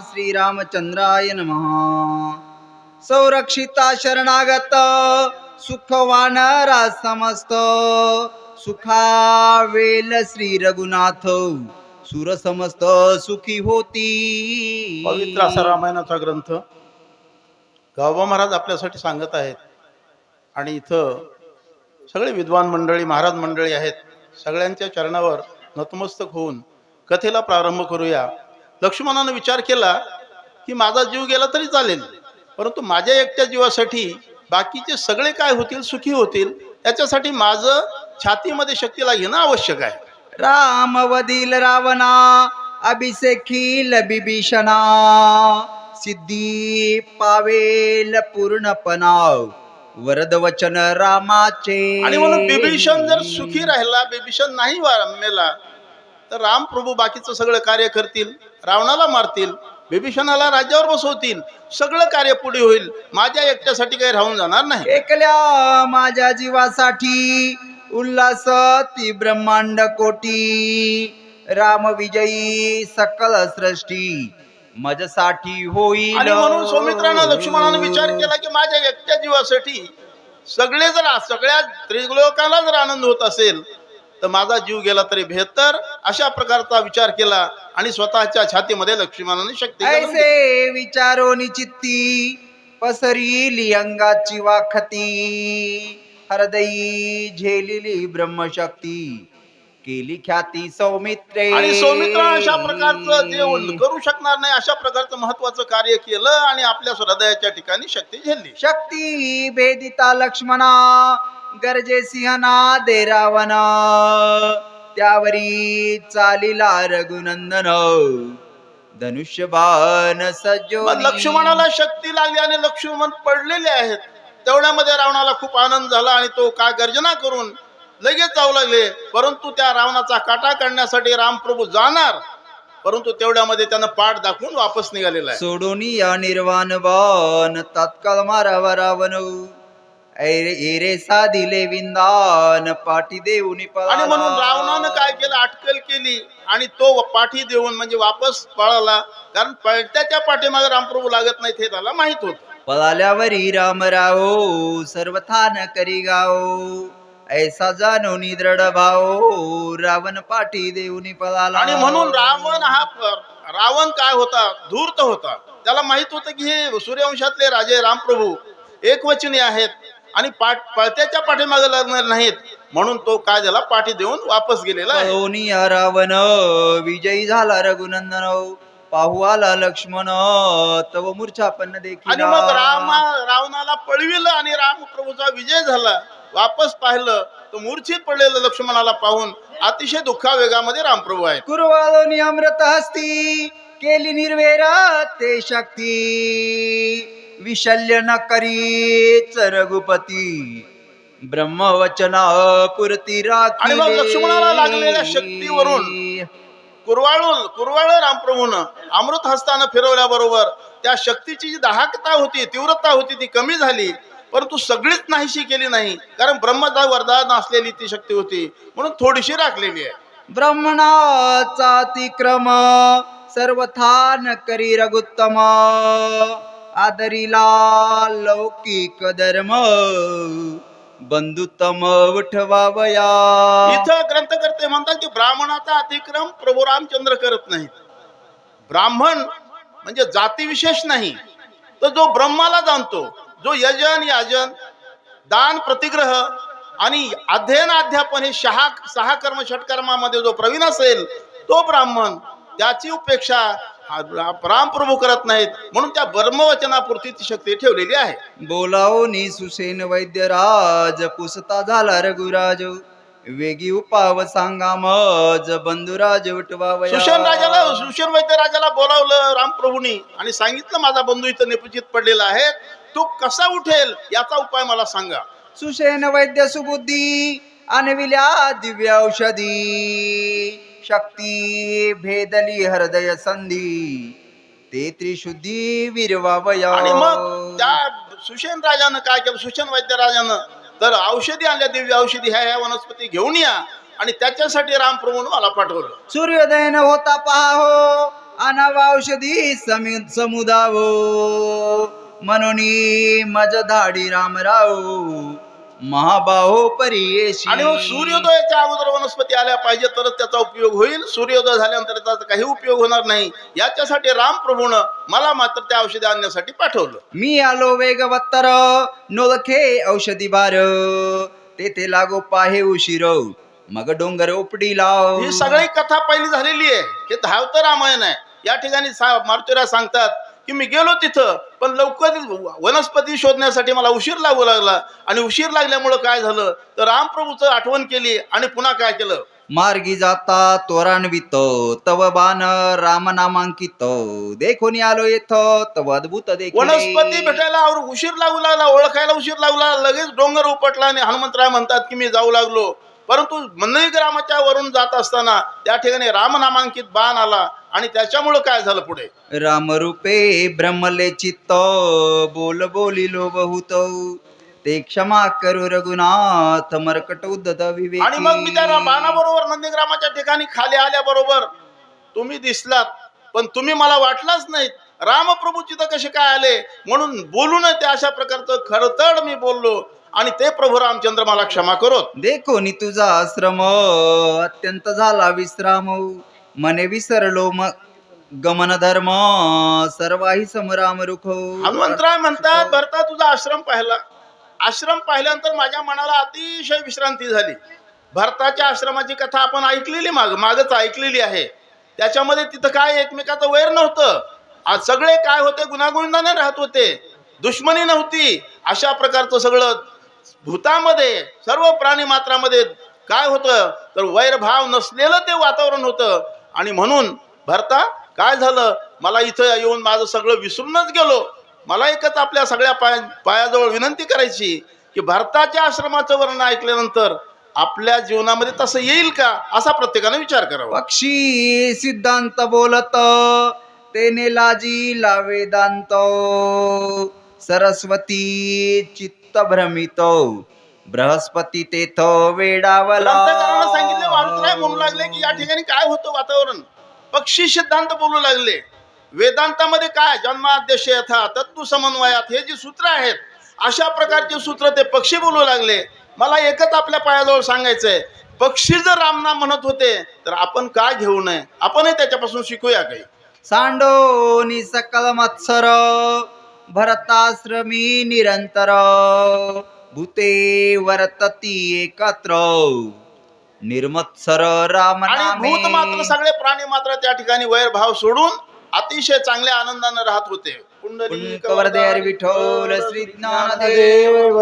श्रीरामचंद्राय नमः। संरक्षिता शरणागत सुखवाणारा समस्त सुखावेल श्री रघुनाथ सुर समस्त सुखी होती। पवित्र असा रामायणाचा ग्रंथ गावबा महाराज आपल्यासाठी सांगत आहेत. आणि इथं सगळे विद्वान मंडळी महाराज मंडळी आहेत. सगळ्यांच्या चरणावर नतमस्तक होऊन कथेला प्रारंभ करूया. लक्ष्मणानं विचार केला की माझा जीव गेला तरी चालेल परंतु माझ्या एकट्या जीवासाठी बाकीचे सगळे काय होतील सुखी होतील याच्यासाठी माझं छातीमध्ये शक्तीला घेणं आवश्यक आहे. राम वदील रावणा अभिषेखील बिभीषणा सिद्धी पावेल पूर्णपणा वरद वचन रामाचे. आणि म्हणून बिभीषण जर सुखी राहिला बिभीषण नाही मेला तर राम प्रभू बाकीचं सगळं कार्य करतील. रावणाला मारतील बिभीषणाला राज्यावर बसवतील सगळं कार्य पुढे होईल. माझ्या एकट्यासाठी काही राहून जाणार नाही. एकल्या माझ्या जीवासाठी उल्हास ती ब्रह्मांड कोटी. राम विजयी सकल सृष्टी. मजसाठी होईल. आणि म्हणून सौमित्रानं लक्ष्मणानं विचार केला की माझ्या एकट्या जीवासाठी सगळे जर सगळ्या त्रिलोकाला जर आनंद होत असेल तर माझा जीव गेला तरी बेहतर अशा प्रकारचा विचार केला आणि स्वतःच्या छातीमध्ये लक्ष्मणाने शक्ती. ऐसे विचारोनी चित्ती पसरीली अंगाची वाखती. हृदयी झेलिली ब्रह्मशक्ती केली ख्याती सौमित्रे. आणि सौमित्र अशा प्रकारचं जे करू शकणार नाही अशा प्रकारचं महत्वाचं कार्य केलं आणि आपल्या हृदयाच्या ठिकाणी शक्ती झेलली. शक्ती भेदिता लक्ष्मणा. गरजे सिंहना दे रावण. त्यावरी चालिला रघुनंदन. धनुष्यबाण सज्जो मग लक्ष्मणाला शक्ती लागली आणि लक्ष्मण पडलेले आहेत. तेवढ्यामध्ये रावणाला खूप आनंद झाला आणि तो काय गर्जना करून लगेच जाऊ लागले. परंतु त्या रावणाचा काटा काढण्यासाठी रामप्रभू जाणार. परंतु तेवढ्यामध्ये त्यानं पाठ दाखवून वापस निघालेला सोडून या निर्वाण बाण. तात्काळ मारावा रावण. ऐरे एरे साधिले विंदान पाठी देऊन आणि म्हणून रावणानं काय केलं? अटकल केली. आणि तो पाठी देऊन म्हणजे वापस पळाला. कारण पळत्याच्या पाठीमागे रामप्रभू लागत नाहीत हे त्याला माहीत होत. पळाल्यावरी राम राव सर्वथान करी गाव ऐसा जाणून दृढ भाव रावण पाठी देऊन पळाला. आणि म्हणून रावण हा रावण काय होता? धूर्त होता. त्याला माहीत होतं की हे सूर्यवंशातले राजे रामप्रभू एकवचनी आहेत. आणि पाठ पळत्याच्या पाठीमागे लागणार नाहीत. म्हणून तो काय झाला? पाठी देऊन वापस गेलेला आहे. रावण विजयी झाला रघुनंदन पाहू आला लक्ष्मण तव मूर्छापन्न आणि मग रामा रावणाला पळविलं आणि रामप्रभूचा विजय झाला. वापस पाहिलं तर मूर्छित पडलेलं लक्ष्मणाला पाहून अतिशय दुःखावेगामध्ये रामप्रभू आहेत. कुरवालोनी अमृत हस्ती केली निर्वेरा ते शक्ती. विशल्य न करीच रघुपती. ब्रह्मवचना पुरती आणि मग लक्ष्मणाला लागलेल्या शक्तीवरून कुरवाळून कुरवाळ रामप्रभूनं अमृत हस्तानं फिरवल्याबरोबर त्या शक्तीची जी दाहकता होती तीव्रता होती ती कमी झाली. परंतु सगळीच नाहीशी केली नाही कारण ब्रह्मचा वरदान असलेली ती शक्ती होती. म्हणून थोडीशी राखलेली आहे. ब्रह्मणाचा अतिक्रम सर्वथान करी रघुत्तम. आदरीला लौकिक धर्म बंधुतम उठवावया. इथं ग्रंथकर्ते म्हणतात की ब्राह्मणाचा अतिक्रम प्रभू रामचंद्र करत नाही ब्राह्मण म्हणजे जातीविशेष नाही. तर जो ब्रह्माला जाणतो जो यजन याजन दान प्रतिग्रह आणि अध्ययन अध्यापन हे सहा सहा कर्म षटकर्मामध्ये जो प्रवीण असेल तो ब्राह्मण त्याची उपेक्षा हा रामप्रभू करत नाहीत. म्हणून त्या ब्रह्मवचनापुरती ती शक्ती ठेवलेली आहे. बोलावनी सुसेन वैद्यराज पुसता झाला रघुराज. वेगी उपाव सांगा मज बंधुराज उठवावया. सुषेण राजाला सुषेण वैद्य राजाला बोलावलं रामप्रभूंनी आणि सांगितलं माझा बंधू इथं निपचित पडलेला आहे. तो कसा उठेल? याचा उपाय मला सांगा. सुषेण वैद्य सुबुद्धी अनविल्या दिव्य औषधी. शक्ती भेदली हृदय संधी ते त्रिशुद्धी विरवावया. आणि मग त्या सुषेण राजानं काय केलं? सुषेण वैद्य राजानं तर औषधी आणल्या दिव्य औषधी ह्या ह्या वनस्पती घेऊन या. आणि त्याच्यासाठी रामप्रभून मला पाठवलं. सूर्योदय न होता पहा हो अनाव औषधी समी समुदावो. म्हणून मज धाडी रामराव महाबाहो परियेशी आणि मग सूर्योदयाच्या अगोदर वनस्पती आल्या पाहिजे तरच त्याचा उपयोग होईल. सूर्योदय झाल्यानंतर त्याचा काही उपयोग होणार नाही. याच्यासाठी रामप्रभून मला मात्र त्या औषधी आणण्यासाठी पाठवलं. मी आलो वेगवत्तर. नोलखे औषधी बार. तेथे लागो पाहे उशीर. मग डोंगर उपडी लाव ही सगळी कथा पहिली झालेली आहे. हे धावतं रामायण आहे. या ठिकाणी सा मारुतीराज सांगतात की मी गेलो तिथं पण लवकर वनस्पती शोधण्यासाठी मला उशीर लागू लागला. आणि उशीर लागल्यामुळं काय झालं? तर रामप्रभूचं आठवण केली आणि पुन्हा काय केलं? मार्गी जाता तोरान्वित तव बाण राम नामांकित. देखोनी आलो येथ तव अद्भुत देखिले. वनस्पती भेटायला और उशीर लागू लागला ओळखायला उशीर लागू लागला लगेच डोंगर उपटला आणि हनुमंतराय म्हणतात की मी जाऊ लागलो. परंतु मंदई ग्रामाच्या वरून जात असताना त्या ठिकाणी रामनामांकित बाण आला आणि त्याच्यामुळं काय झालं पुढे? रामरूपे ब्रह्मले चित्त बोल बोलिलो बहुत. ते क्षमा करू रघुनाथ मरकट उद्धत विवेकी. आणि मग मी त्या रा- बाणाबरोबर नंदीग्रामाच्या ठिकाणी खाली आल्याबरोबर तुम्ही दिसलात पण तुम्ही मला वाटलाच नाहीत. रामप्रभू तिथं कसे काय आले? म्हणून बोलू नये ते अशा प्रकारचं खरतड मी बोललो. आणि ते प्रभू रामचंद्र मला क्षमा करोत. देखो नि तुझा आश्रम अत्यंत झाला विश्राम. मने विसरलो म गमन धर्म सर्वाही समराम रुख. हनुमंतराय म्हणतात भरता तुझा आश्रम पाहिला. आश्रम पाहिल्यानंतर माझ्या मनाला अतिशय विश्रांती झाली. भरताच्या आश्रमाची कथा आपण ऐकलेली माग मागच ऐकलेली आहे. त्याच्यामध्ये तिथं काय एकमेकाचं वैर नव्हतं. आज सगळे काय होते गुणागुंडाने राहत होते. दुश्मनी नव्हती. अशा प्रकारचं सगळं भूतामध्ये सर्व प्राणी मात्रामध्ये काय होतं? तर वैरभाव नसलेलं ते वातावरण होतं. आणि म्हणून भरता काय झालं? मला इथं येऊन माझं सगळं विसरूनच गेलो. मला एकच आपल्या सगळ्या पाया पायाजवळ विनंती करायची की भारताच्या आश्रमाचं वर्णन ऐकल्यानंतर आपल्या जीवनामध्ये तसं येईल का? असा प्रत्येकाने विचार करावा. पक्षी सिद्धांत बोलत तेने लाजी लावेदांत. सरस्वती चित्त भ्रमित. बृहस्पती तेथ वेडावला. ग्रंथकारांना सांगितले वारुतराय म्हणू लागले की या ठिकाणी काय होतं वातावरण? पक्षी सिद्धांत बोलू लागले. वेदांतामध्ये काय? जन्माद्यश यथा तत्व समन्वयात हे जी सूत्र आहेत अशा प्रकारचे सूत्र ते पक्षी बोलू लागले. मला एकच आपल्या पायाजवळ सांगायचंय पक्षी जर रामनाम म्हणत होते तर आपण काय घेऊ नये? आपणही त्याच्यापासून शिकूया काही. सांडोनी सकल मत्सर. भरताश्रमी निरंतर। भूते वर्तती एकत्र। निर्मत्सर राम भूत मात्र सगळे प्राणी मात्र त्या ठिकाणी वैरभाव सोडून अतिशय चांगल्या आनंदाने राहत होते. पुंडलिक कवरदे हरी विठोल श्री ज्ञानदेव.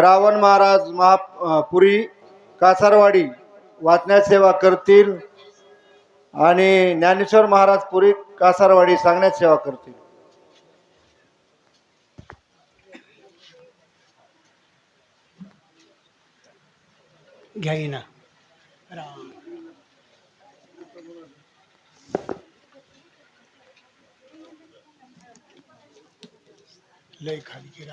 रावण महाराज महा अ, पुरी कासारवाडी वाचण्यात सेवा करतील. आणि ज्ञानेश्वर महाराज पुरी कासारवाडी सांगण्यात सेवा करतील. घ्याईना राम. लय खाली की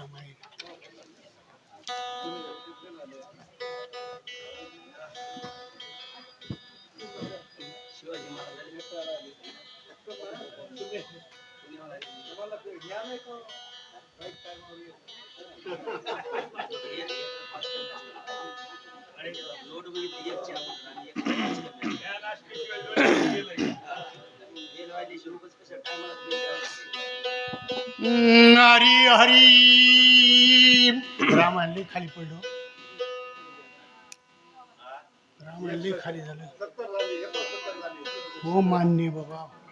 हरी हरी. रामायण लय खाली पडलो हो. रामायण लय खाली झालं. हो मान्य बाबा.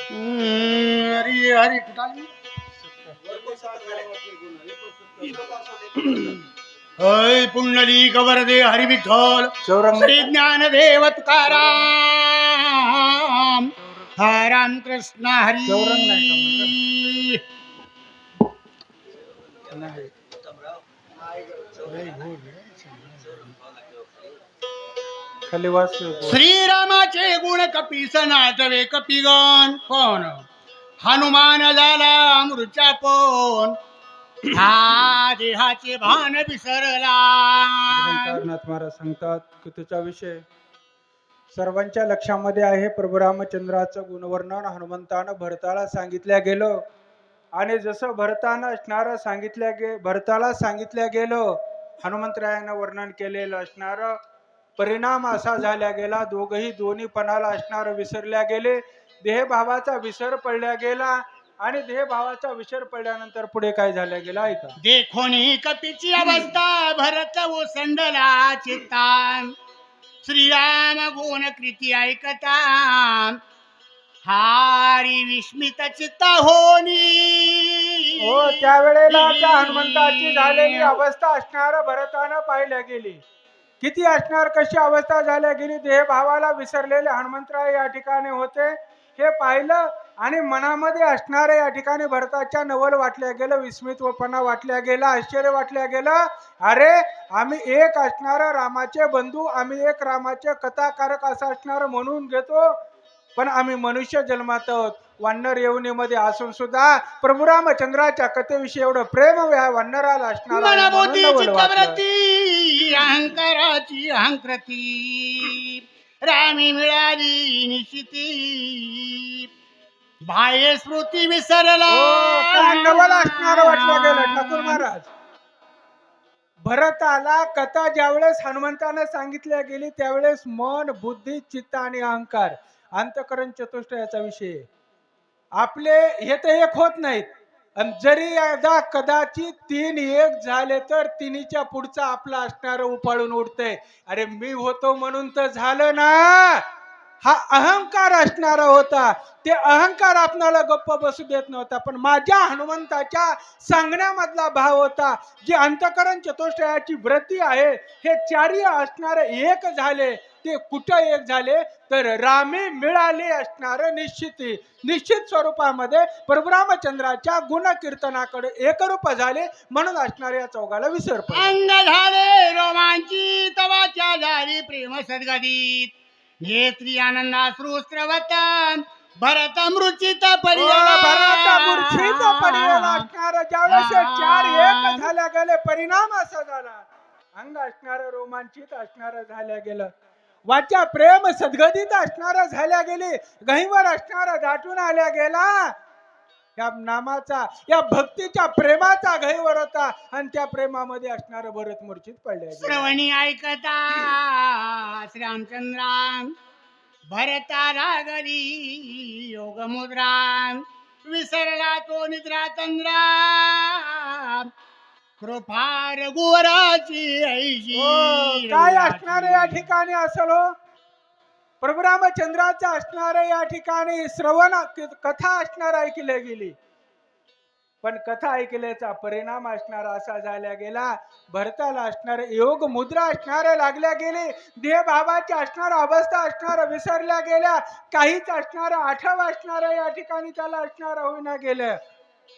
हरी हरी कुठं आली? हय पुंडली कवरदे हरी विठ्ठल श्री ज्ञानदेव तुकाराम हा राम कृष्ण हरी खाली वाच श्रीरामाचे गुण कपी सनातवे कपिगण कोण? हनुमान झाला मृचा पोन. हा देहाचे भान विसरला. महाराज सांगतात की तुझा विषय सर्वांच्या लक्षामध्ये आहे. प्रभू रामचंद्राचं गुणवर्णन हनुमंतानं भरताला सांगितल्या गेलं. आणि जसं भरतानं असणारं सांगितल्या गे भरताला सांगितल्या गेलं हनुमंतरायानं वर्णन केलेलं असणारं परिणाम असा झाल्या गेला. दोघही दोन्हीपणाला असणारं विसरल्या गेले. देहभावाचा विसर पडल्या गेला आणि देहभावाचा विसर पडल्यानंतर पुढे काय झाल्या गेला ऐका. देखोनी कपीची अवस्था भरत ओसंडला चित्तान श्रीराम गुण कृती ऐकता हारी विस्मित चित्त होनी हो त्यावेळेला त्या हनुमंताची झालेली अवस्था असणार भरतानं पाहिल्या गेली. किती असणार कशी अवस्था झाल्या गेली देहभावाला विसरलेले हनुमंतराय या ठिकाणी होते. हे पाहिलं आणि मनामध्ये असणारे या ठिकाणी भरताच्या नवल वाटल्या गेलं विस्मितपणा वाटल्या गेला आश्चर्य वाटल्या गेलं. अरे आम्ही एक असणार रामाचे बंधू आम्ही एक रामाचे कथाकारक असं असणार म्हणून घेतो. पण आम्ही मनुष्य जन्मात आहोत. वानर येवणीमध्ये असून सुद्धा प्रभू रामचंद्राच्या कथेविषयी एवढं प्रेम वानराला असणार अहंकाराची अहंकृती. रामी मिळाली निश्चिती. बाह्य स्मृती विसरला. असणार वाटलं गेलं ठाकूर महाराज. भरताला कथा ज्यावेळेस हनुमंतानं सांगितल्या गेली त्यावेळेस मन बुद्धी चित्त आणि अहंकार. अंतकरण चतुष्ट याचा विषय. आपले हे तर एक होत नाहीत. आणि जरी एकदा कदाचित तीन एक झाले तर तिन्हीच्या पुढचा आपला असणार उपाळून उठतंय अरे मी होतो म्हणून तर झालं ना. हा अहंकार असणारा होता. ते अहंकार आपणाला गप्प बसू देत नव्हता. पण माझ्या हनुमंताच्या सांगण्यामधला भाव होता. जे अंतकरण चतुष्टयाची व्रती आहे हे चारी असणारे एक झाले. ते कुठं एक झाले तर रामे मिळाले असणार निश्चिती. निश्चित स्वरूपामध्ये प्रभुरामचंद्राच्या गुणकीर्तनाकडे एकरूप झाले म्हणून असणाऱ्या या चौघाला विसर. अंग झाले रोमांची तवाच्या झाली प्रेम सद्गदित नेत्री आनंदाश्रू स्रवतन भरत मृचित असणारा. हे चार एक झाल्या गेले परिणाम असा झाला. अंग असणार रोमांचित असणार झाल्या गेलं. वाच्या प्रेम सद्गतीत असणार झाल्या गेली गहीवर असणार दाटून आल्या गेला. या नामाचा या भक्तीच्या प्रेमाचा गहीवर होता आणि त्या प्रेमामध्ये असणार भरत मूर्छित पडले श्रवणी ऐकता श्रीरामचंद्रा भरता रागरी योग मुद्रा विसरला तो निद्रा चंद्रा कृपा रघुवराची ऐशी काय असणार या ठिकाणी असल हो? प्रभू रामचंद्राचं असणार या ठिकाणी श्रवण कथा असणार ऐकल्या गेली. पण कथा ऐकल्याचा परिणाम असणार असा झाला गेला. भरताला असणार योग मुद्रा असणार लागल्या गेले. देहभावाची असणार अवस्था असणार विसरल्या गेल्या. काहीच असणार आठव असणार या ठिकाणी त्याला असणार होईना गेलं.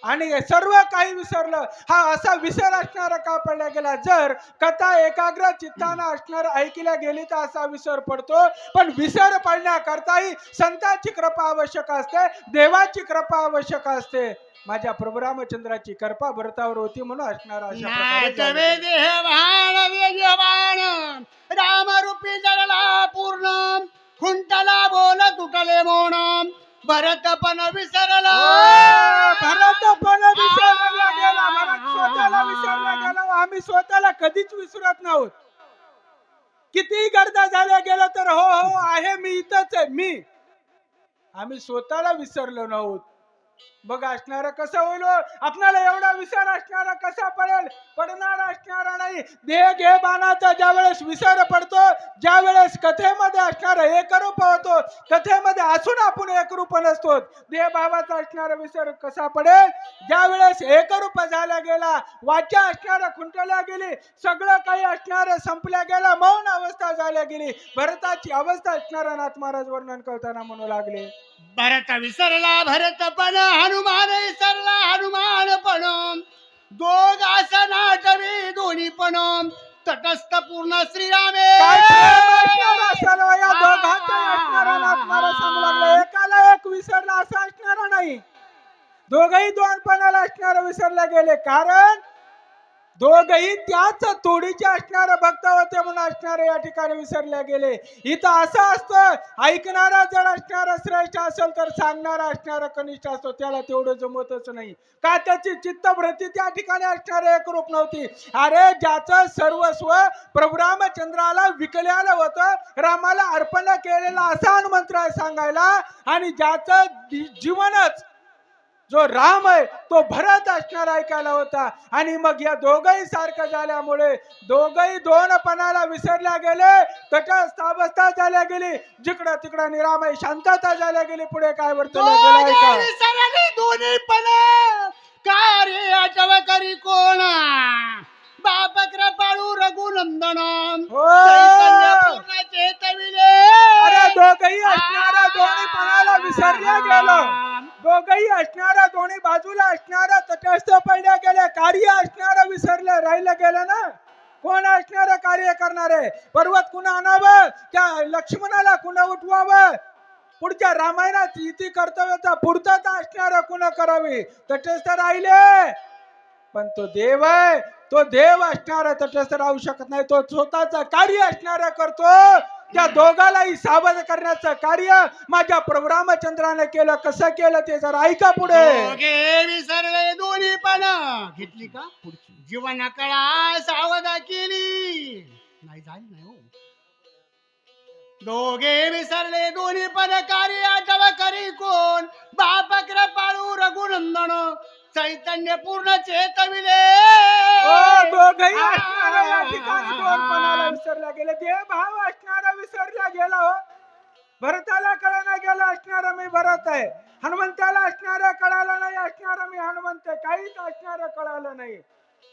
आणि सर्व काही विसरलं. हा असा विसर असणारा का पडला गेला? जर कथा एकाग्र चित्तानं असणार ऐकल्या गेली तर असा विसर पडतो. पण विसर पडण्याकरताही संतांची कृपा आवश्यक असते देवाची कृपा आवश्यक असते. माझ्या प्रभू रामचंद्राची कृपा भरतावर होती म्हणून असणार वेगवान रामरूपी जळला पूर्ण. खुंटला बोल तुटले मोण. भरत पण विसरला. ओ, भरत पण विसरला गेला भरत स्वतःला विसरला गेला आम्ही स्वतःला कधीच विसरत नाहोत. कितीही गर्दा झाल्या गेलं तर हो हो आहे. मी इथंच आहे. मी. आम्ही स्वतःला विसरलो नाहोत. बघ असणार कसं होईल हो? आपणाला एवढा विसर असणारा कसा पडेल? पडणार असणारा नाही. देह घे बाणाचा ज्या वेळेस विसर पडतो ज्या वेळेस कथेमध्ये असणार एकरूप होतो कथेमध्ये असून आपण एकरूप नसतो. देह भावाचा असणारा विसर कसा पडेल? ज्या वेळेस एकरूप झाला गेला वाचा असणारा खुंटल्या गेली सगळं काही असणार संपल्या गेला मौन अवस्था झाल्या गेली. भरताची अवस्था असणारा नाथ महाराज वर्णन करताना म्हणू लागले. भरत विसरला भरत पण हनुमान विसरला हनुमान पण. दोघ नाटवे दोन्ही पण. तटस्थ पूर्ण श्रीरामे. एकाला एक विसरला असं असणार नाही. दोघही दोनपणाला असणार विसरले गेले. कारण दोघही त्याच तोडीचे असणारे भक्त होते म्हणून असणारे या ठिकाणी विसरले गेले. इथं असं असतं ऐकणारा जर असणारा श्रेष्ठ असेल तर सांगणारा असणारा कनिष्ठ असतो त्याला तेवढं जमतच नाही. का त्याची चित्तवृत्ती त्या ठिकाणी असणारे एकरूप नव्हती? अरे ज्याचं सर्वस्व प्रभू रामचंद्राला विकल्यालं होतं रामाला अर्पण केलेला असा हनुमंतराय सांगायला आणि ज्याचं जीवनच जो राम आहे तो भरत असणार ऐकायला होता. आणि मग या दोघही सारखं झाल्यामुळे दोघही दोनपणाला विसरल्या गेले. तटस्थावस्था झाल्या गेली. जिकडं तिकडं निरामय शांतता झाल्या गेली. पुढे काय वर्तवलं दोन्ही पण. काय रे आठव करी कोण बापक्र बाळू रघुनंदन. चैतन्य अरे दोघही असणारा विसरल्या गेलं? दोघही असणारा दोन्ही बाजूला असणारा तटस्थ पडल्या गेले. कार्य असणारं विसरलं राहिलं गेलं ना? कोण असणारं कार्य करणारे? पर्वत कुणा आणावं? त्या लक्ष्मणाला कुणा उठवावं? पुढच्या रामायणात इति कर्तव्याचा पुढचा असणार कुणा करावी? तटस्थ राहिले. पण तो देव आहे. तो देव असणारा तटस्थ राहू शकत नाही. तो स्वतःच कार्य असणारा करतो. त्या दोघालाही सावध करण्याचं कार्य माझ्या प्रभू रामचंद्राने केलं. कसं केलं ते जर ऐका पुढे. दोघे विसरले दोन्ही पण घेतली का? पुढची. जीवन कळा सावधा केली. नाही झाली नाही हो. दोघे विसरले दोन्ही पण कार्य आठव करी कोण? बाप कृपाळू रघुनंदन. चैतन्य पूर्ण चेतविले दोघही असणारा या ठिकाणी दोनपणाला विसरला गेले. देव भाव असणारा विसरला गेला हो. भरताला कळायला गेला असणारा मी भरत आहे. हनुमंताला असणारा कळालं नाही असणारा मी हनुमंत आहे. काहीच असणारं कळालं नाही.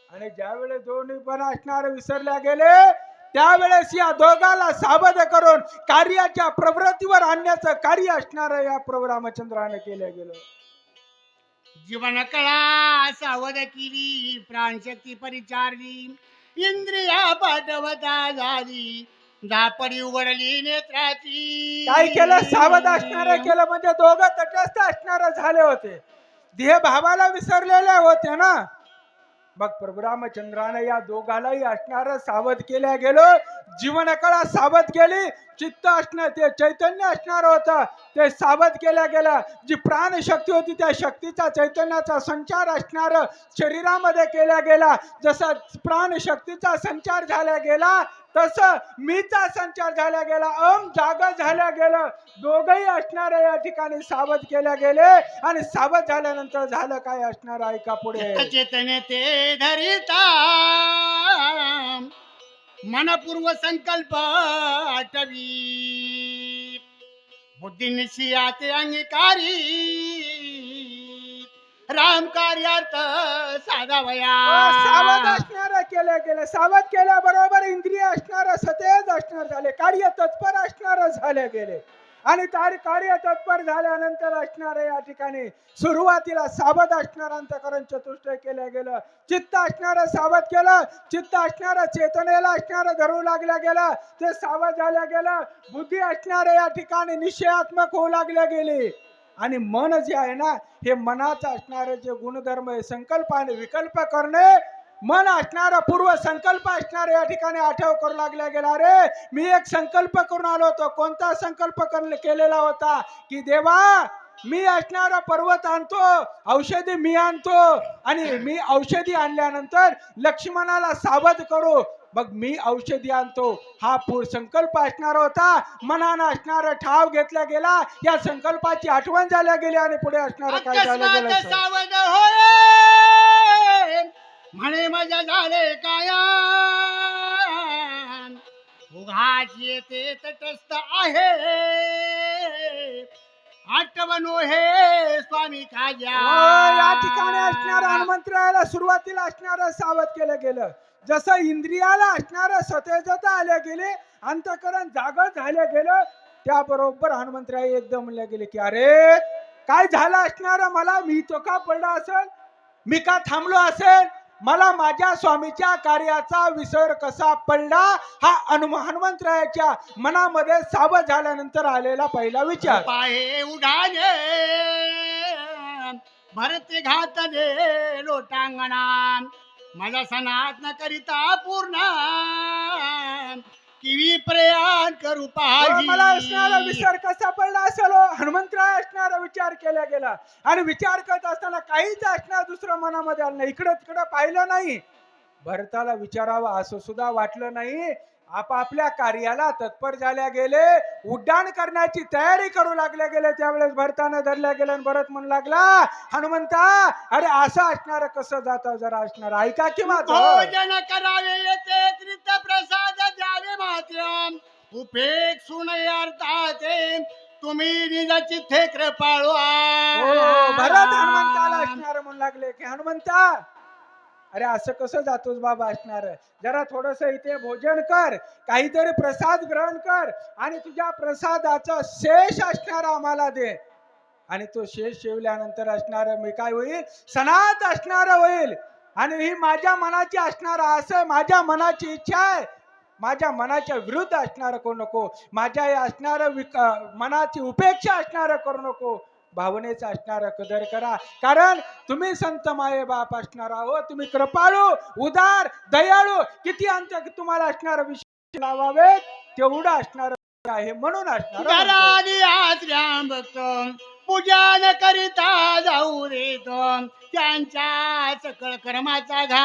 आणि ज्यावेळेस दोन्ही पण असणारे विसरल्या गेले त्यावेळेस या दोघाला सावध करून कार्याच्या प्रवृत्तीवर आणण्याचं कार्य असणार या प्रभू रामचंद्राने केलं गेलं. जीवन कळा सावध केली प्राणशक्ती परिचारली इंद्रिया पाठवता झाली दापडी उघडली नेत्राची. काय केलं? सावध असणार केलं म्हणजे दोघं तटस्थ असणार झाले होते. देह भावाला विसरलेले होते ना? मग प्रभू रामचंद्राने या दोघालाही असणार सावध केल्या गेलो जीवन साबत सावध केली चित्त असणं ते चैतन्य असणार होतं. ते साबत केल्या गेलं जी प्राणशक्ती होती त्या शक्तीचा चैतन्याचा संचार असणार शरीरामध्ये केला गेला. जसा प्राणशक्तीचा संचार झाला गेला तसं मीचा संचार झाला गेला अम जाग झाल्या गेलं. दोघही असणार या ठिकाणी सावध केल्या गेले आणि सावध झाल्यानंतर झालं काय असणार ऐका पुढे. चैतन्य ते धरिता. मनपूर्व संकल्प आटवी बुद्धिनिशी ते अंगीकारी. राम कार्यार्थ साधावया. सावध असणार केलं गेलं. सावध केल्याबरोबर इंद्रिय असणार सतेज असणार झाले. कार्य तत्पर असणार झाले गेले. आणि तार कार्य तत्पर झाल्यानंतर असणारे या ठिकाणी सुरुवातीला सावध असणार अंतकरण चतुष्टय केलं गेलं. चित्त असणार सावध केलं चित्त असणारं चेतनेला असणारं धरू लागल्या गेलं ते सावध झाल्या गेलं. बुद्धी असणारे या ठिकाणी निश्चयात्मक होऊ लागल्या गेली. आणि मन जे आहे ना हे मनाचं असणारे जे गुणधर्म आहे संकल्प आणि विकल्प करणे मन असणारा पूर्व संकल्प असणार या ठिकाणी आठव करू लागला गेला. रे मी एक संकल्प करून आलो होतो. कोणता संकल्प केलेला होता? की देवा मी असणारा पर्वत आणतो औषधी मी आणतो आणि मी औषधी आणल्यानंतर लक्ष्मणाला सावध करू. मग मी औषधी आणतो. हा पूर संकल्प असणार होता. मनानं असणारा ठाव घेतला गेला. या संकल्पाची आठवण झाल्या गेली आणि पुढे असणार काय झालं गेलं म्हणे मजा झाले काया उघाच येते तटस्थ आहे. आठवणो हे स्वामी हो, या ठिकाणी असणारा हनुमंतरायाला सुरुवातीला असणारं सावध केलं गेलं. जसं इंद्रियाला असणारं सतेजता आल्या गेले अंतकरण जाग झाल्या गेलं त्याबरोबर हनुमंतराय एकदम म्हणले गेले की अरे काय झालं असणार? मला मी तो का पडला असेल? मी का थांबलो असेल? मला माझ्या स्वामीच्या कार्याचा विसर कसा पडला? हा हनुम हनुमंतरायाच्या मनामध्ये सावध झाल्यानंतर आलेला पहिला विचार. पाहे उडाले भरत घातले लोटांगणा माझा सनात न करिता पूर्ण किवी प्रयाण करू अहो, मला असणारा पाहाजी विचार कसा पडला असेल हो? हनुमंतराय असणारा विचार केला गेला. आणि विचार करत असताना काहीच असणार दुसरं मनामध्ये आलं नाही. इकडं तिकडं पाहिलं नाही. भरताला विचारावं असं सुद्धा वाटलं नाही. आपापल्या कार्याला तत्पर झाल्या गेले. उड्डाण करण्याची तयारी करू लागले गेले. त्यावेळेस भरतानं धरल्या गेलं आणि भरत म्हणू लागला हनुमंता अरे असं असणार कसं जातं? जरा असणार. ऐका की माझं? भोजन करावे येते प्रसाद द्यावे माध्यम उपेग सुन अर्थाते तुम्ही निज चित्ते कृपाळू हो, हो, भरत हनुमंताला असणार म्हणू लागले की हनुमंता अरे असं कसं जातोस बाबा असणार? जरा थोडस इथे भोजन कर काहीतरी प्रसाद ग्रहण कर आणि तुझ्या प्रसादाचा शेष असणार आम्हाला दे. आणि तो शेष शेवल्यानंतर असणार मी काय होईल? सणात असणार होईल. आणि ही माझ्या मनाची असणार असं माझ्या मनाची इच्छा आहे. माझ्या मनाच्या विरुद्ध असणार करू नको? माझ्या असणार विक मनाची उपेक्षा असणार करू नको? भावनेचा असणारा कदर करा. कारण तुम्ही संत माये बाप असणार आहोत. तुम्ही कृपाळू उदार दयाळू किती अंत तुम्हाला असणार विषय लावावे तेवढं असणार आहे म्हणून असणार घराली पूजन करिता जाऊ देतो त्यांच्या सकळ कर्माचा घा